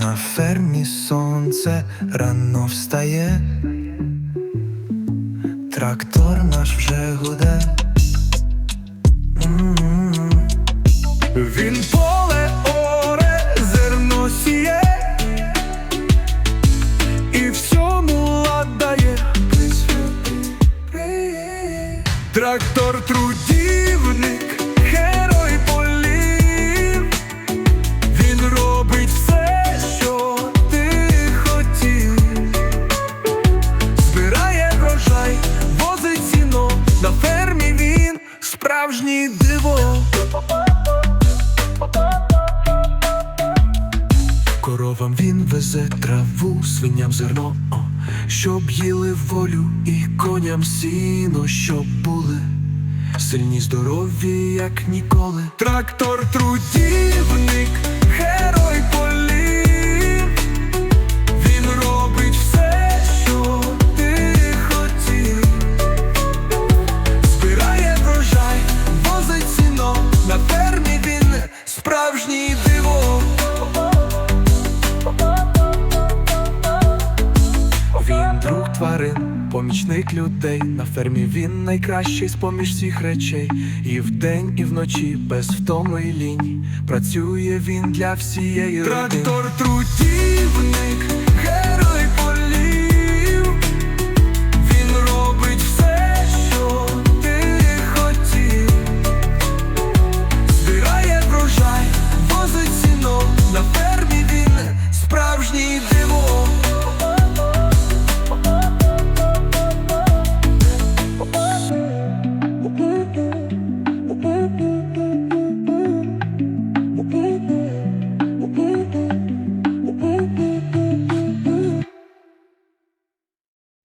фермі сонце рано встає, трактор наш вже гуде. Він поле оре, зерно сіє і всьому ладає. Трактор трудівник, справжній диво. Коровам він везе траву, свиням зерно, о, щоб їли волю, і коням сіно, щоб були сильні, здорові, як ніколи. Трактор трудівник, справжній диво. Він друг тварин, помічник людей. На фермі він найкращий з поміж всіх речей. І вдень, і вночі, без втоми лінь. Працює він для всієї родини. Трактор трудівник,